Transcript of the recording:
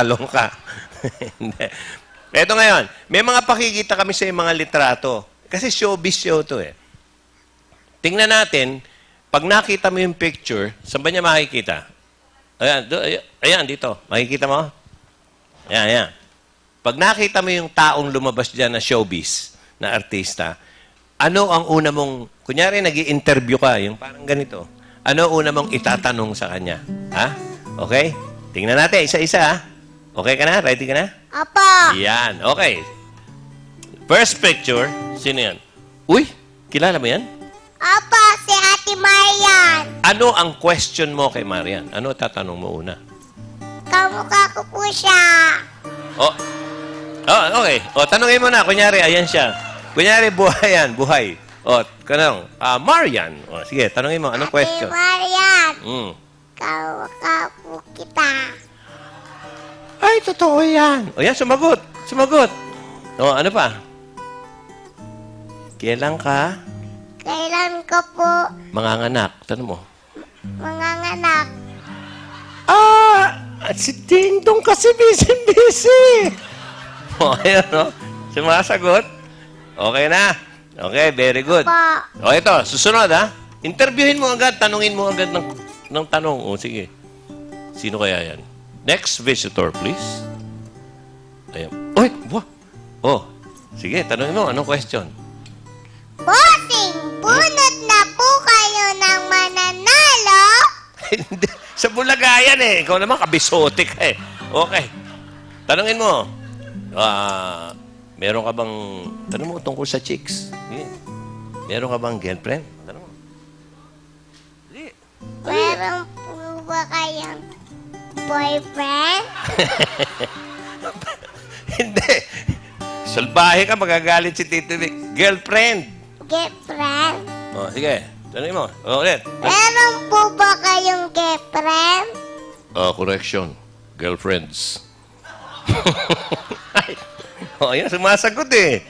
Tatalong ka. Eto ngayon, may mga pakikita kami sa mga litrato. Kasi showbiz show to eh. Tingnan natin, pag nakita mo yung picture, saan ba niya makikita? Ayan, do, ayan, dito. Makikita mo? Ayan, ayan. Pag nakita mo yung taong lumabas dyan na showbiz, na artista, ano ang una mong, kunyari nag interview ka, yung parang ganito, ano una mong itatanong sa kanya? Ha? Okay? Tingnan natin, isa-isa ha? Okay ka na? Ready ka na? Opo. Yan, okay. First picture, sino yan? Uy, kilala mo yan? Opo, si Ate Marian. Ano ang question mo kay Marian? Ano tatanong mo una? Kamukha ko po siya. Oh, oh okay. O, tanongin mo na. Kunyari, ayan siya. Kunyari, buhay yan. Buhay. O, kanong, ah, Marian. O, sige, tanongin mo. Anong Ate question? Marian, Mm. kamukha po kita. Ay, totoo yan. O yan, sumagot. Sumagot. O, ano pa? Kailan ka Kailan ko po manganganak? Tanong mo. manganganak? Ah, si Ding Dong kasi busy-busy. O, ayun, no? Sumasagot. Okay na. Okay, very good. Po. O, ito, susunod, ha? Interviewin mo agad, tanungin mo agad ng, ng tanong. O, sige. Sino kaya yan? Next visitor, please. Ayan. Uy, wah. Oh, sige, tanungin mo. Anong question? Bossing, bunot na po kayo ng mananalo? Hindi. Sa Bulaga yan eh. Ikaw naman, kabisote ka eh. Okay. Tanungin mo. Ah, meron ka bang... Tanong mo tungkol sa chicks. Sige. Meron ka bang girlfriend? Tanong mo. Sige. Meron po ba kayong boyfriend? Hindi. Salbahe ka, magagalit si Tito Vic. Girlfriend. Girlfriend? O, sige. Tanungin mo. O, ulit. Meron po ba kayong girlfriend? Oh, correction. Girlfriends. Ay. oh, yan, sumasagot eh.